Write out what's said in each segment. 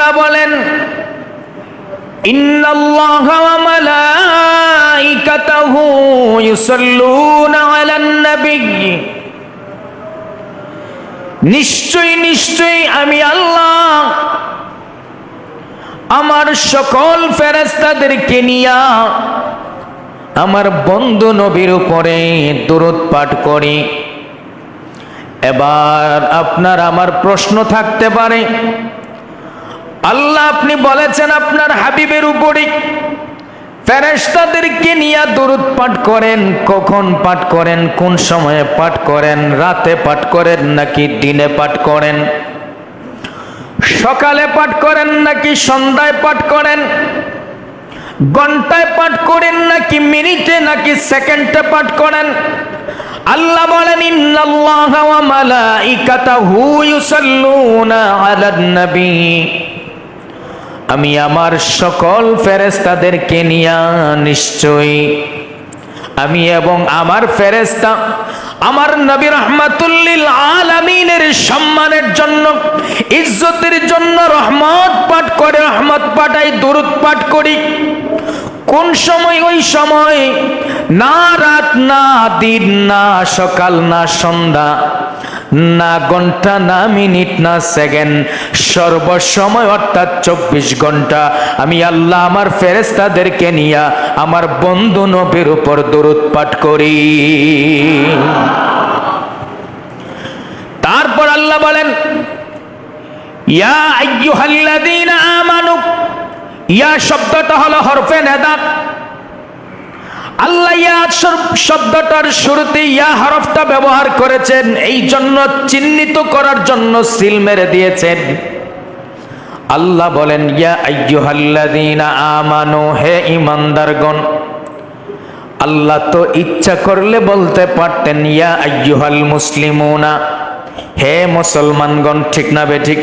আল্লাহ বলেন আলান নাবিয়্য নিশ্চয়ই নিশ্চয়ই আমি আল্লাহ আমার সকল ফেরেস্তাদেরকে নিয়া আমার বন্ধু নবীর উপরে দূরত পাঠ করি। এবার আপনার আমার প্রশ্ন থাকতে পারে আল্লাহ আপনি বলেছেন আপনার হাবিবের উপরে ফেরেস্তাদেরকে নিয়ে দূরত পাঠ করেন, কখন পাঠ করেন, কোন সময়ে পাঠ করেন, রাতে পাঠ করেন নাকি দিনে পাঠ করেন? সকালে পাঠ করেন নাকি সন্ধ্যায় পাঠ করেন? ঘন্টায় পাঠ করেন নাকি মিনিটে নাকি সেকেন্ডে পাঠ করেন? আল্লাহ বলেন, ইন্নাল্লাহ ওয়া মালাইকাতাহু ইউসাল্লুনা আলান নবী আমি আমার সকল ফেরেস্তাদেরকে নিয়া নিশ্চয়ই, আমি এবং আমার ফেরেস্তা আমার নবী রহমাতুল্লিল আলামিনের সম্মানের জন্য, ইজ্জতের জন্য রহমত পাঠ করে, রহমত পাঠাই, দরুদ পাঠ করি। কোন সময়, ওই সময়? না রাত, না দিন, না সকাল, না সন্ধ্যা। না ঘণ্টা, না মিনিট, না সেকেন্ড। সর্বসময় অর্থাৎ চব্বিশ ঘণ্টা। আমি আল্লাহ আমার ফেরেস্তাদেরকে নিয়া আমার বন্ধু নবীর উপর দরুদ পাঠ করি। তারপর আল্লাহ বলেন, ইয়া আইয়ুহাল্লাযীনা আমানু ইয়া শব্দটা হলো হরফে নেদা আল্লাহ শব্দটার শুরুতে ইয়া হরফটা ব্যবহার করেছেন, এই জন্য চিহ্নিত করার জন্য সিল মেরে দিয়েছেন। আল্লাহ বলেন, ইয়া আইয়ুহাল্লাযীনা আমানু, হে ঈমানদারগণ, আল্লাহ তো ইচ্ছা করলে বলতে পারতেন, ইয়া আইয়ুহাল মুসলিমুনা, হে মুসলমানগণ, ঠিক না বে ঠিক?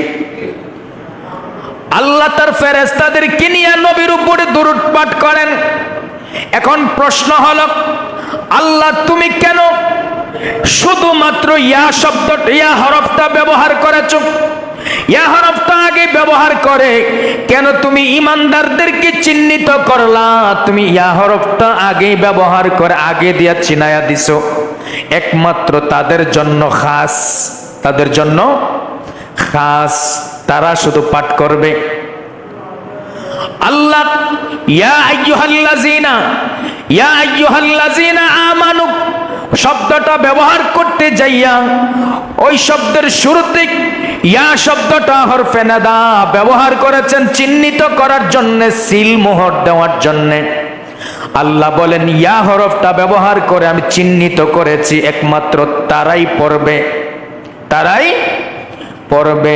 আল্লাহ তার ফেরেস্তাদের কিনিয়া নবীর উপরে দুরুদ পাঠ করেন। এখন প্রশ্ন হল, আল্লাহ তুমি কেন শুধুমাত্র ইয়া শব্দ, ইয়া হরফটা ব্যবহার করেছ? ইয়া হরফটা আগে ব্যবহার করে কেন তুমি ইমানদারদেরকে চিহ্নিত করলা? তুমি ইয়া হরফটা আগে ব্যবহার করে আগে দিয়া চিনায়া দিছো। একমাত্র তাদের জন্য খাস, তাদের জন্য খাস, তারা শুধু পাঠ করবে। আল্লাহ, ইয়া আইয়ুহাল্লাযিনা ইয়া আইয়ুহাল্লাযিনা আমানু, শব্দটা ব্যবহার করতে যাইয়া ওই শব্দের শুরুতে ইয়া শব্দটা হরফে নাদা ব্যবহার করেছেন চিহ্নিত করার জন্য, সিল মোহর দেওয়ার জন্য। আল্লাহ বলেন, ইয়া হরফটা ব্যবহার করে আমি চিহ্নিত করেছি, একমাত্র তারাই পড়বে তারাই পড়বে।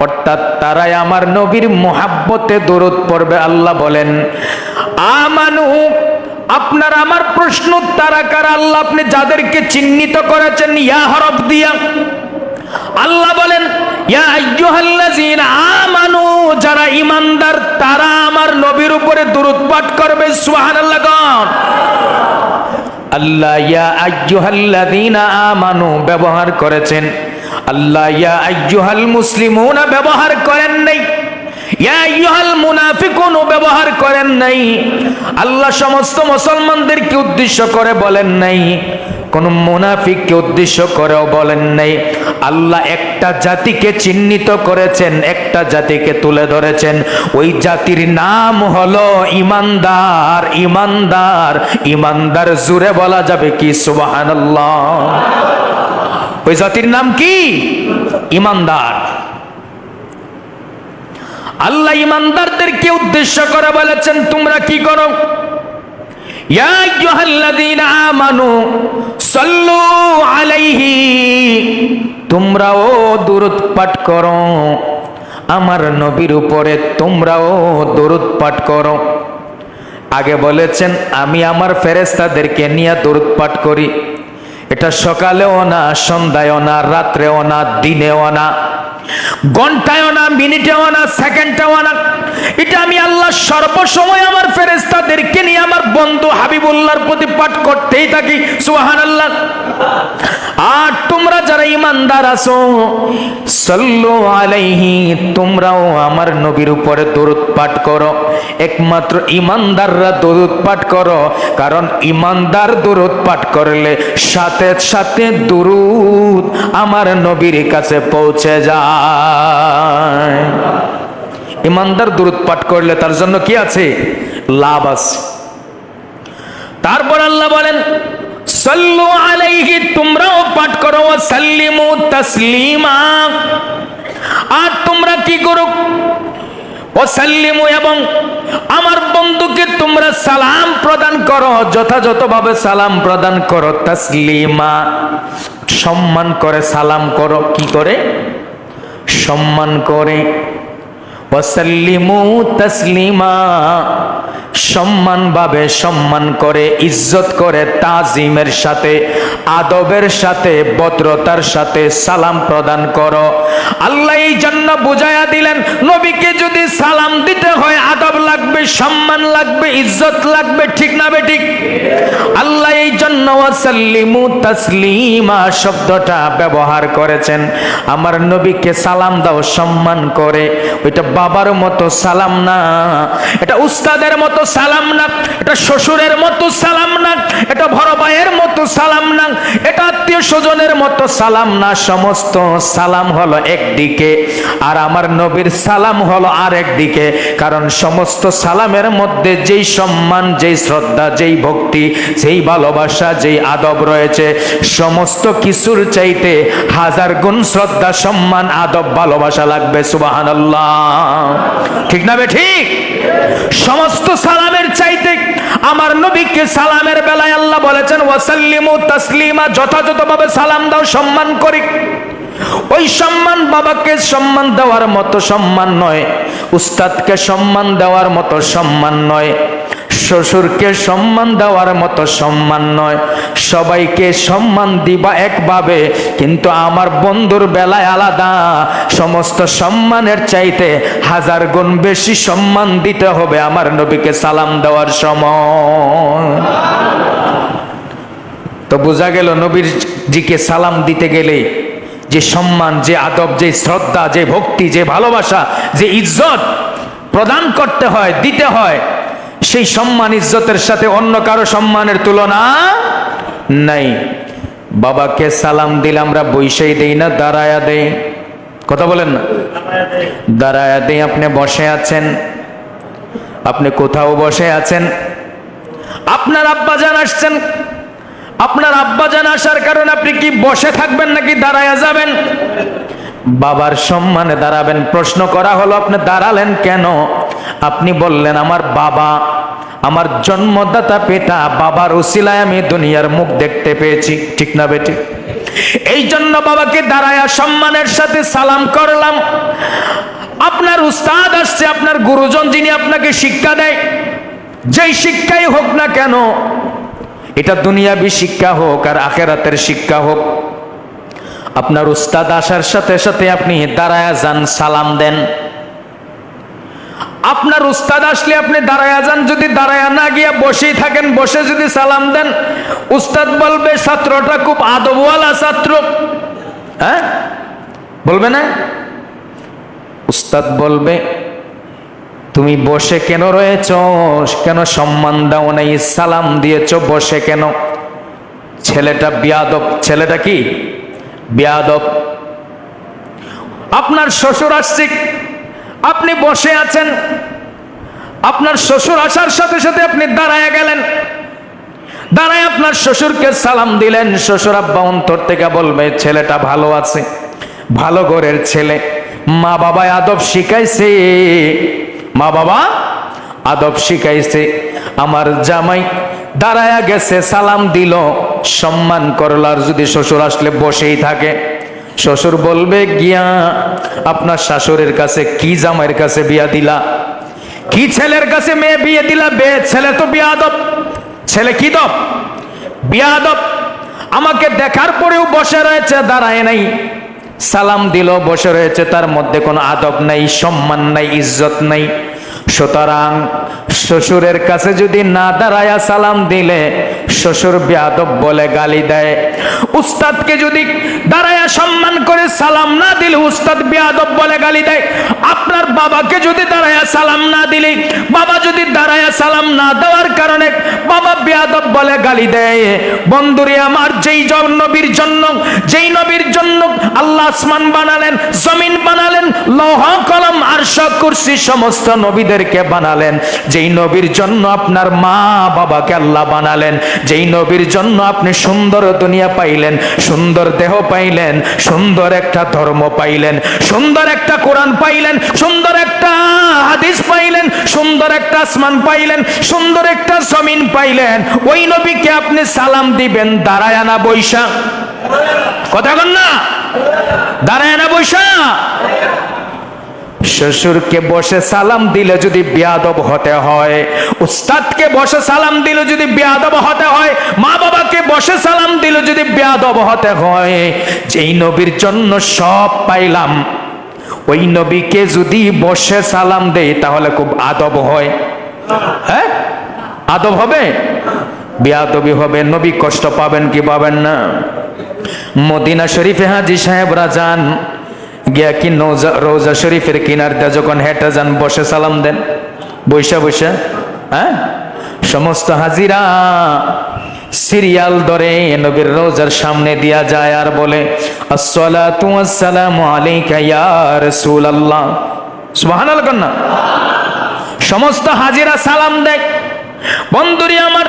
অর্থাৎ তারাই আমার নবীর মোহাব্বতে দরদ পড়বে, আল্লাহ বলেন, আমানু, আপনার আমার প্রশ্ন তারা কারা? আল্লাহ আপনি যাদেরকে চিহ্নিত করেছেন, ইয়া হরফ দিয়া। আল্লাহ বলেন আমানু, যারা ঈমানদার, তারা আমার নবীর উপরে দরুদ পাঠ করবে গণ। আল্লাহ, ইয়া আইয়ুহাল্লাযীনা আমানু, ব্যবহার করেছেন। আল্লাহ, ইয়া আইয়ুহাল মুসলিমুনা, ব্যবহার করেন নাই। ইয়া ব্যবহার করেন নাই। আল্লাহ সমস্ত মুসলমানদেরকে উদ্দেশ্য করে বলেন নাই। কোন মুনাফিককে উদ্দেশ্য করেও বলেন নাই। আল্লাহ একটা জাতিকে চিহ্নিত করেছেন, একটা জাতিকে তুলে ধরেছেন। ওই জাতির নাম হলো ইমানদার ইমানদার। ইমানদার জুড়ে বলা যাবে কি? সুবহানাল্লাহ। ওই জাতির নাম কি? ইমানদার। আল্লাহ ইমানদারদেরকে উদ্দেশ্য করে বলেছেন, তোমরা কি করো? তোমরাও দরুদ পাঠ করো। আমার নবীর উপরে তোমরাও দরুদ পাঠ করো। আগে বলেছেন, আমি আমার ফেরেস্তাদেরকে নিয়ে দরুদ পাঠ করি। এটা সকালেও না সন্ধ্যায়ও না রাত্রেও না দিনেও না। ঘন্টায়ও না, মিনিটেও না, সেকেন্ডেও না। এটা আমি আল্লাহ সর্বসময় আমার ফেরেস্তাদেরকে নিয়ে আমার বন্ধু হাবিবুল্লাহর প্রতি পাঠ করতেই থাকি সুহান আল্লাহ আর তোমরা যারা ইমানদার আছো আলাইহি, তোমরাও আমার নবীর উপরে দরুদ পাঠ করো। একমাত্র ইমানদাররা দরুদ পাঠ করো, কারণ ইমানদার দরুদ পাঠ করলে সাথে সাথে দরুদ আমার নবীর কাছে পৌঁছে যায়। ইমানদার দরুদ পাঠ করলে তার জন্য কি আছে? লাভ আছে। তারপর আল্লাহ বলেন, সল্লু আলাইহি, তোমরাও পাঠ করো সাল্লিমু তাসলিমা। আর তোমরা কি করো? ও সাল্লিমু এবং আমার বন্ধুকে তোমরা সালাম প্রদান করো, যথাযথভাবে সালাম প্রদান করো, তাসলিমা। সম্মান করে সালাম করো, কি করে? সম্মান করে। ওয়াসাল্লিমু তাসলিমা। সম্মান ভাবে সম্মান করে ইজ্জত করে তাজিমের সাথে আদবের সাথে, ভদ্রতার সাথে সালাম প্রদান করো। আল্লাহ এই জন্য বুঝাইয়া দিলেন, নবীকে যদি সালাম দিতে হয়, আদব লাগবে, সম্মান লাগবে, ইজ্জত লাগবে, ঠিক না বে ঠিক? আল্লাহ এই জন্য ওয়াসাল্লিমু তাসলিমা শব্দটা ব্যবহার করেছেন। আমার নবীকে সালাম দাও, সম্মান করে। ওইটা বাবার মতো সালাম না। এটা উস্তাদের মতো সালাম না। এটা শ্বশুরের মতো সালাম না। এটা বড় ভাইয়ের মতো সালাম না। এটা আত্মীয় স্বজনের মতো সালাম না, সমস্ত সালাম হলো একদিকে, আর আমার নবীর সালাম হলো আরেক দিকে কারণ সমস্ত সালামের মধ্যে যেই সম্মান, যেই শ্রদ্ধা, যেই ভক্তি যেই ভালোবাসা, যেই আদব রয়েছে, সমস্ত কিছুর চাইতে হাজার গুণ শ্রদ্ধা, সম্মান, আদব, ভালোবাসা লাগবে সুবাহান ঠিক না বে ঠিক? সমস্ত সালামের চাইতে আমার নবীকে সালামের বেলায় আল্লাহ বলেছেন, ওয়াসাল্লিমু তাসলিমা যথাযথভাবে সালাম দাও, সম্মান করি। ওই সম্মান বাবাকে সম্মান দেওয়ার মতো সম্মান নয়, উস্তাদকে সম্মান দেওয়ার মতো সম্মান নয়। শ্বশুরকে সম্মান দেওয়ার মতো সম্মান নয়। সবাইকে সম্মান দিবা একভাবে, কিন্তু আমার বন্ধুর বেলায় আলাদা। সমস্ত সম্মানের চাইতে হাজার গুণ বেশি সম্মান দিতে হবে আমার নবীকে সালাম দেওয়ার সময়। তো বোঝা গেল নবীর জিকে সালাম দিতে গেলে যে সম্মান, যে আদব, যে শ্রদ্ধা, যে ভক্তি, যে ভালোবাসা, যে ইজ্জত প্রদান করতে হয়, দিতে হয় সেই সম্মান ইজ্জতের সাথে অন্য কারও সম্মানের তুলনা নাই। বাবাকে সালাম দিলে আমরা বৈশাই দেই না, দাঁড়ায়া দেই। কথা বলেন না? দাঁড়ায়া দেই, আপনি বসে আছেন। আপনি কোথাও বসে আছেন? আপনার আব্বা জান আসছেন। আপনার আব্বা জান আসার কারণে আপনি কি বসে থাকবেন নাকি দাঁড়ায়া যাবেন? বাবার সম্মানে দাঁড়াবেন। প্রশ্ন করা হলো, আপনি দাঁড়ালেন কেন? আপনি বললেন, আমার বাবা আমার জন্মদাতা পেটা বাবার উসিলায় আমি দুনিয়ার মুখ দেখতে পেয়েছি। ঠিক না বেটি? এই জন্য বাবাকে দাঁড়ায়া সম্মানের সাথে সালাম করলাম। আপনার উস্তাদ আসছে, আপনার গুরুজন যিনি আপনাকে শিক্ষা দেয়। যেই শিক্ষাই হোক না কেন, এটা দুনিয়াবি শিক্ষা হোক আর আখেরাতের শিক্ষা হোক। আপনার উস্তাদ আসার সাথে সাথে আপনি দাঁড়ায়া যান, সালাম দেন। আপনার উস্তাদ আসলে আপনি দাঁড়ায়া যান, যদি দাঁড়ায়া না গিয়া বসেই থাকেন, বসে যদি সালাম দেন, উস্তাদ বলবে, ছাত্রটা খুব আদবওয়ালা ছাত্র। হ্যাঁ? বলবে না? উস্তাদ বলবে, তুমি বসে কেন রয়েছ? কেন সম্মান দাও নাই? সালাম দিয়েছ, বসে কেন? ছেলেটা বিয়াদব, ছেলেটা কি? বিয়াদব। আপনার শ্বশুর আসছে আপনি বসে আছেন। আপনার শ্বশুর আসার সাথে সাথে আপনি দাঁড়ায় গেলেন। দাঁড়ায় আপনার শ্বশুরকে সালাম দিলেন। শ্বশুর আব্বা অন্তর থেকে বলবে, ছেলেটা ভালো আছে, ভালো ঘরের ছেলে। মা বাবা আদব শিখাইছে। মা বাবা আদব শিখাইছে। আমার জামাই দাঁড়ায়া গেছে, সালাম দিল। সম্মান করলার যদি শ্বশুর আসলে বসেই থাকে শ্বশুর বলবে, গিয়া আপনার শাশুড়ির কাছে কি জামাইয়ের কাছে বিয়া দিলা? কি ছেলের কাছে মেয়ে বিয়ে দিলা? বে ছেলে তো বিয়াদব। ছেলে কি দব? বিয়াদব। আমাকে দেখার পরেও বসে রয়েছে, দাঁড়ায় নাই। সালাম দিল বসে রয়েছে, তার মধ্যে কোনো আদব নাই, সম্মান নাই, ইজ্জত নাই। সুতরাং শ্বশুরের কাছে যদি না দাঁড়ায়া সালাম দিলে, শ্বশুর বেয়াদব বলে গালি দেয়। উস্তাদকে যদি দাঁড়ায়া সম্মান করে সালাম না দিলে, উস্তাদ বেয়াদব বলে গালি দেয়। আপনার বাবাকে যদি দাঁড়ায়া সালাম না দিলে, বাবা যদি দাঁড়ায়া সালাম না দেওয়ার কারণে বাবা বেয়াদব বলে গালি দেয়। বন্ধুরে আমার, যেই নবীর জন্য, যেই নবীর জন্য আল্লাহ আসমান বানালেন, জমিন বানালেন, লৌহ, কলম, আরশ, কুরসি, সমস্ত নবীদেরকে বানালেন। যেই নবীর জন্য আপনার মা বাবাকে আল্লাহ বানালেন, যেই নবীর জন্য আপনি সুন্দর দুনিয়া পাইলেন, সুন্দর দেহ পাইলেন, সুন্দর একটা ধর্ম পাইলেন, সুন্দর একটা কোরআন পাইলেন, সুন্দর একটা হাদিস পাইলেন, সুন্দর একটা আসমান পাইলেন, সুন্দর একটা জমিন পাইলেন, ওই নবীকে আপনি সালাম দিবেন, দাঁড়ায় না বৈশা। কথা বল না? দাঁড়ায় না বৈশা? শ্বশুরকে বসে সালাম দিলে যদি বিয়াদব হতে হয়, উস্তাদকে বসে সালাম দিলে যদি বিয়াদব হতে হয় মা বাবাকে বসে সালাম দিলে যদি বিয়াদব হতে হয়, যেই নবীর জন্য সব পাইলাম, ওই নবীকে যদি বসে সালাম দেই, তাহলে খুব আদব হয়। হ্যাঁ? আদব হবে? বিয়াদবি হবে। নবী কষ্ট পাবেন কি পাবেন না? মদিনা শরীফে হাজি সাহেবরা যান। গিয়া কি নৌজা রোজা শরীফের কিনার দিয়ে যখন হেঁটে যান, বসে সালাম দেন। বৈশা বৈশা হ্যাঁ? সমস্ত হাজিরা সিরিয়াল ধরে নবীর রোজার সামনে দিয়া যায় আর বলে, আসসালাতু আসসালামু আলাইকা ইয়া রাসূলুল্লাহ। সুবহানাল্লাহ কন্যা সমস্ত হাজিরা সালাম দেখ বন্ধুরি আমার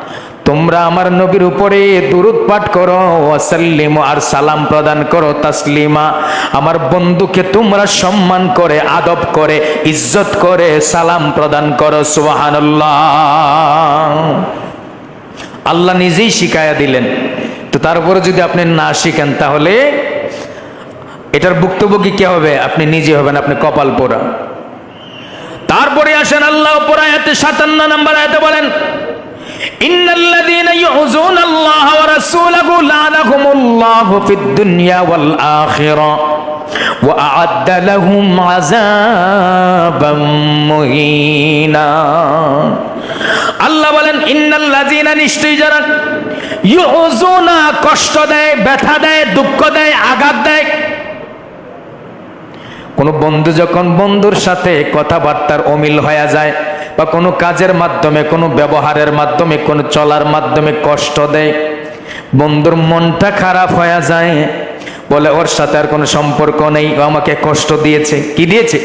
তোমরা আমার নবীর উপরে দুরুদ পাঠ করো, ওয়াসাল্লিম আর সালাম প্রদান করো, তাসলিমা। আমার বন্ধুকে তোমরা সম্মান করে, আদব করে, ইজ্জত করে সালাম প্রদান করো, সুবহানাল্লাহ। আল্লাহ নিজেই শিখায়া দিলেন। তো তারপরে যদি আপনি না শিখেন, তাহলে এটার ভুক্তভোগী কে হবে? আপনি নিজে হবেন, আপনি কপাল পোড়া। তারপরে আসেন আল্লাহ উপর আয়াতে সাতান্ন নম্বর আয়াতে বলেন আল্লাহ বলেন, ইন্নাল্লাযিনা নিশ্চয়ই যারা ইউজুনা কষ্ট দেয়, ব্যথা দেয়, দুঃখ দেয়, আঘাত দেয়, কোনো বন্ধু যখন বন্ধুর সাথে কথাবার্তার অমিল হয়ে যায় বা কোনো কাজের মাধ্যমে, কোনো ব্যবহারের মাধ্যমে, কোনো চলার মাধ্যমে কষ্ট দেয়। বন্ধুর মনটা খারাপ হয়ে যায়। বলে, ওর সাথে আর কোনো সম্পর্ক নেই। ও আমাকে কষ্ট দিয়েছে। কি দিয়েছে?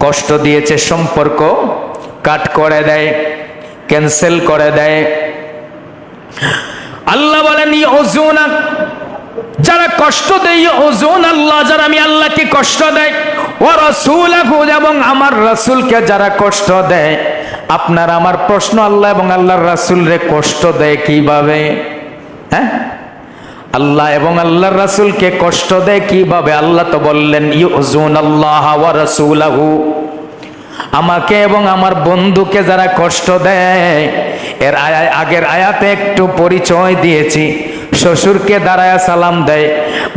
কষ্ট দিয়েছে, সম্পর্ক কাট করে দেয়, ক্যান্সেল করে দেয়। আল্লাহ বলে বলেন ওজুনা, যারা কষ্ট দেয় ওজন আল্লাহ। যারা আমি আল্লাহকে কষ্ট দেয় ও রসুল এবং আমার রসুলকে যারা কষ্ট দেয়, আপনার আমার প্রশ্ন আল্লাহ এবং আল্লাহর রাসুল রে কষ্ট দেয় কীভাবে? হ্যাঁ? আল্লাহ এবং আল্লাহর রাসুলকে কষ্ট দেয় কীভাবে? আল্লাহ তো বললেন ইউজুন আল্লাহ ওয়া রাসূলাহু। আমাকে এবং আমার বন্ধুকে যারা কষ্ট দেয়, এর আগের আয়াতে একটু পরিচয় দিয়েছি। শ্বশুরকে দাঁড়ায়া সালাম দেয়,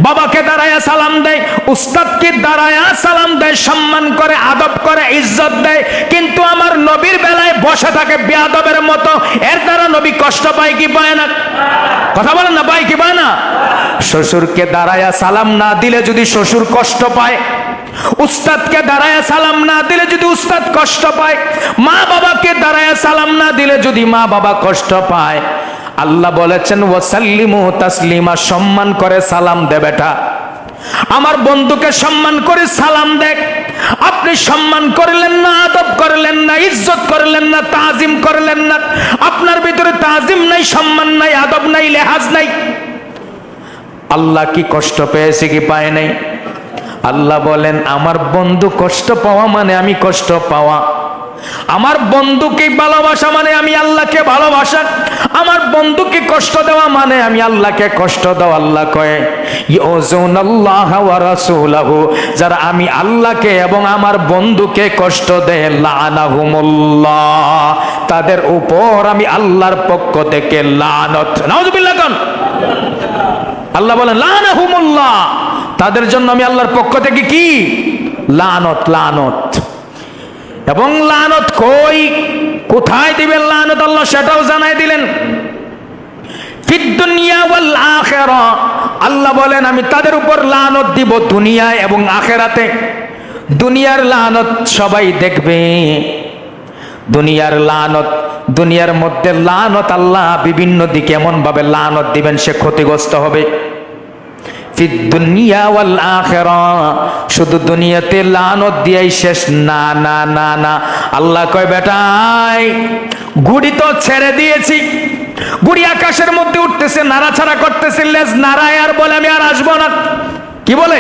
বাবাকে দাঁড়ায়া সালাম দেয়, উস্তাদকে দাঁড়ায়া সালাম দেয়, সম্মান করে, আদব করে, ইজ্জত দেয়। কিন্তু আমার নবীর বেলায় বসে থাকে বেয়াদবের মতো। এর দ্বারা নবী কষ্ট পায় কি পায় না? কথা বলেন না, পায় কি পায় না? শ্বশুরকে দাঁড়ায়া সালাম না দিলে যদি শ্বশুর কষ্ট পায়, উস্তাদকে দাঁড়ায় সালাম না দিলে যদি উস্তাদ কষ্ট পায় মা বাবাকে দাঁড়ায় সালাম না দিলে যদি মা বাবা কষ্ট পায় আল্লাহ বলেছেন, ওয়াসাল্লিমু তাসলিমা, সম্মান করে সালাম দে বেটা। আমার বন্ধুকে সম্মান করে সালাম দেখ আপনি সম্মান করলেন না, আদব করলেন না, ইজ্জত করলেন না, তাজিম করলেন না। আপনার ভিতরে তাজিম নাই, সম্মান নাই, আদব নাই, লেহাজ নাই। আল্লাহ কি কষ্ট পেয়েছে কি পায় নাই? আল্লাহ বলেন, আমার বন্ধু কষ্ট পাওয়া মানে আমি কষ্ট পাওয়া। আমার বন্ধুকে ভালোবাসা মানে আমি আল্লাহকে ভালোবাসা। আমার বন্ধুকে কষ্ট দেওয়া মানে আমি আল্লাহকে কষ্ট দেওয়া আল্লাহ কয়ে যারা আমি আল্লাহকে এবং আমার বন্ধুকে কষ্ট দেয় তাদের উপর আমি আল্লাহর পক্ষ থেকে লানত। আল্লাহ বলেন, লানাহুমুল্লাহ তাদের জন্য আমি আল্লাহর পক্ষ থেকে কি? লানত লানত। এবং লানত কই? কোথায় দিবেন লানত? আল্লাহ সেটাও জানাই দিলেন। আল্লাহ বলেন, আমি তাদের উপর লানত দিব দুনিয়ায় এবং আখেরাতে। দুনিয়ার লানত সবাই দেখবে। দুনিয়ার লানত, দুনিয়ার মধ্যে লানত আল্লাহ বিভিন্ন দিকে এমন ভাবে লানত দিবেন, সে ক্ষতিগ্রস্ত হবে ফিদ দুনিয়া ওয়াল আখিরা শুধু দুনিয়াতে লানত দিয়াই শেষ। না না না না। আল্লাহ কয় বেটাই গুড়ি তো ছেড়ে দিয়েছি। গুড়ি আকাশের মধ্যে উঠতেছে, নাড়াছাড়া করতেছে, লেজ নাড়ায় আর বলে, আমি আর আসব না। কি বলে?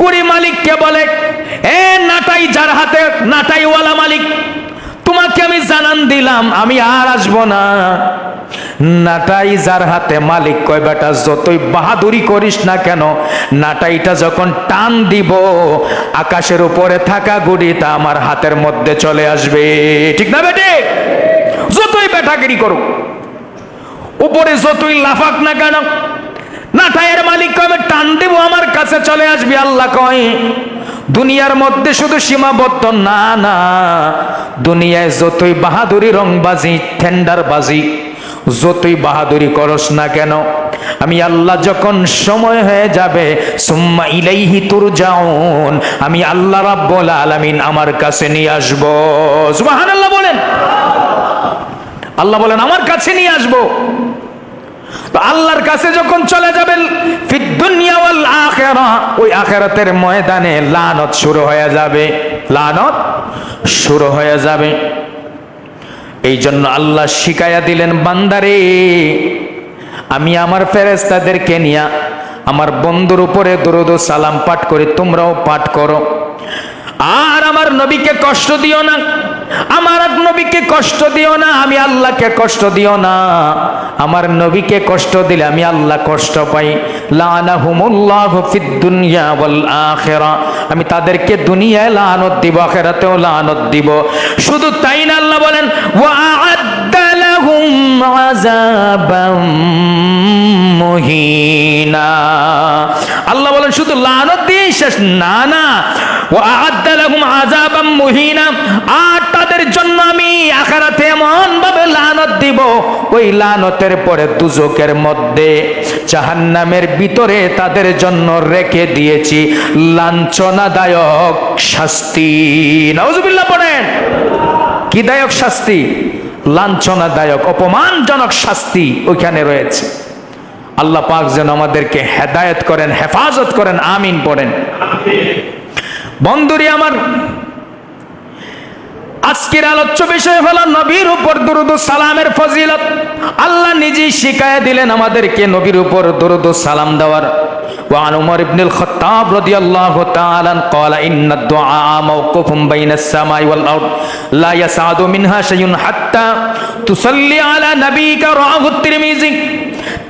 গুড়ি মালিককে বলে? এ নাটাই যার হাতে, নাটাইওয়ালা মালিক, তোমাকে আমি জানান দিলাম, আমি আর আসব না। নাটাই যার হাতে মালিক কয়, বেটা, যতই বাহাদুরি করিস না কেন, নাটাইটা যখন টান দিব, আকাশের উপরে থাকা গুড়িটা আমার হাতের মধ্যে চলে আসবে। ঠিক না, বেটে? যতই বেটাগিরি করুক, উপরে যতই লাফাক না কেন, নাটাইয়ের মালিক কবে টান দেব, আমার কাছে চলে আসবি। আল্লাহ কয়, দুনিয়ার মধ্যে শুধু সীমাবদ্ধ, না না, দুনিয়ায় যতই বাহাদুরি রংবাজি, ঠেন্ডারবাজি যতই বাহাদুরি করস না কেন, আমি আল্লাহ যখন সময় হয়ে যাবে, সুম্মা ইলাইহি তুরজাউন, আমি আল্লাহ রাব্বুল আলামিন আমার কাছে নিয়ে আসব। সুবহানাল্লাহ বলেন। আল্লাহ বলেন, আমার কাছে নিয়ে আসব। তো আল্লাহর কাছে যখন চলে যাবেন, ফিদ দুনিয়া ওয়াল আখিরা, ওই আখিরাতের ময়দানে লানত শুরু হয়ে যাবে। লানত শুরু হয়ে যাবে। এই জন্য আল্লাহ শিকায়া দিলেন, বান্দারে, আমি আমার ফেরেস্তাদেরকে নিয়া আমার বন্ধুর উপরে দরুদ সালাম পাঠ করি, তোমরাও পাঠ করো। আর আমার নবীকে কষ্ট দিও না। আমার নবীকে কষ্ট দিও না, আমি আল্লাহকে কষ্ট দিও না। আমার নবীকে কষ্ট দিলে আমি আল্লাহ কষ্ট পাই। দুনিয়া আমি তাদেরকে দুনিয়ায় লানত দিব, আখিরাতেও লানত দিব। শুধু তাই না আল্লাহ বলেন আল্লাহ বলেন, শুধু লানত দিয়েই শেষ, না না। আদালাহুম মুহিনা। ওই লানতের পরে দুজকের মধ্যে জাহান্নামের ভিতরে তাদের জন্য রেখে দিয়েছি লাঞ্ছনাদায়ক শাস্তি। নাউজুবিল্লাহ পড়েন। কি দায়ক শাস্তি? লাঞ্ছনাদায়ক, অপমানজনক শাস্তি ওইখানে রয়েছে। আল্লাহ পাক যেন আমাদেরকে হেদায়েত করেন, হেফাজত করেন, আমিন পড়েন। বন্ধুরি আমার আজকের আলোচ্য বিষয় হলো নবীর উপর দুরুদ সালামের ফজিলত আল্লাহ নিজেই শিখায় দিলেন আমাদেরকে নবীর উপর দুরুদ সালাম দেওয়ার وعن عمر بن الخطاب رضي الله تعالى قال إن الدعاء موقوف بين السماء والأرض لا يسعد منها شيء حتى تصلي على نبيك رواه الترمذي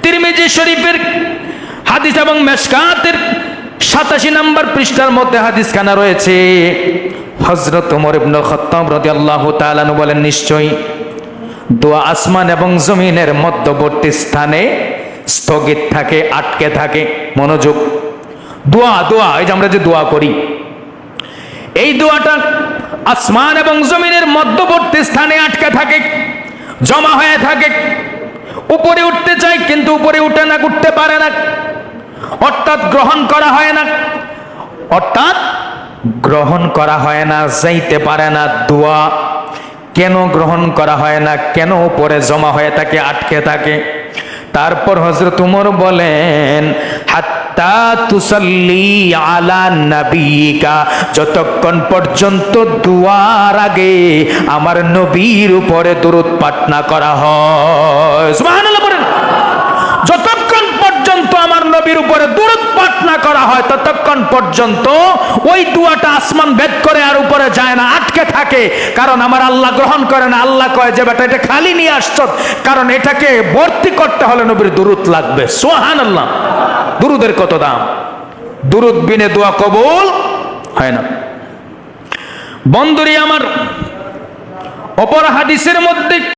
তিরমিজি শরীফের হাদিস এবং মেশকাতের সাতাশি নম্বর পৃষ্ঠার মধ্যে হাদিস খানা রয়েছে হজরত উমর ইবনুল খত্তাব রাদিয়াল্লাহু তাআলা বলেন, নিশ্চয়ই দোয়া আসমান এবং জমিনের মধ্যবর্তী স্থানে স্থগিত থাকে, আটকে থাকে। মনোযোগ। দোয়া দোয়া, এই যে আমরা যে দোয়া করি, এই দোয়াটা আসমান এবং জমিনের মধ্যবর্তী স্থানে আটকে থাকে, জমা হয়ে থাকে। উপরে উঠতে চাই কিন্তু উপরে উঠে না, উঠতে পারে না। অর্থাৎ গ্রহণ করা হয় না। অর্থাৎ গ্রহণ করা হয় না, যাইতে পারে না দোয়া। কেন গ্রহণ করা হয় না? কেন উপরে জমা হয়ে থাকে, আটকে থাকে? তারপর বলেন, হাত্তা তুসাল্লি আলা নবিকা যতক্ষণ পর্যন্ত দুয়ার আগে আমার নবীর উপরে দরুদ পাঠ না করা হয়। পর্যন্ত আমার নবীর উপরে দূরত পাঠ না করা হয়, ততক্ষণ পর্যন্ত ওই দুয়াটা আসমান ভেদ করে আর উপরে যায় না, আটকে থাকে। কারণ আমার আল্লাহ গ্রহণ করে না, আল্লাহ কয় যে বেটা, এটা খালি নিয়ে আসছ। কারণ এটাকে ভর্তি করতে হলে নবীর দূরত লাগবে। সোহান আল্লাহ দুরুদের কত দাম? দুরুদ বিনে দোয়া কবুল হয় না। বন্ধুরি আমার, অপর হাদিসের মধ্যে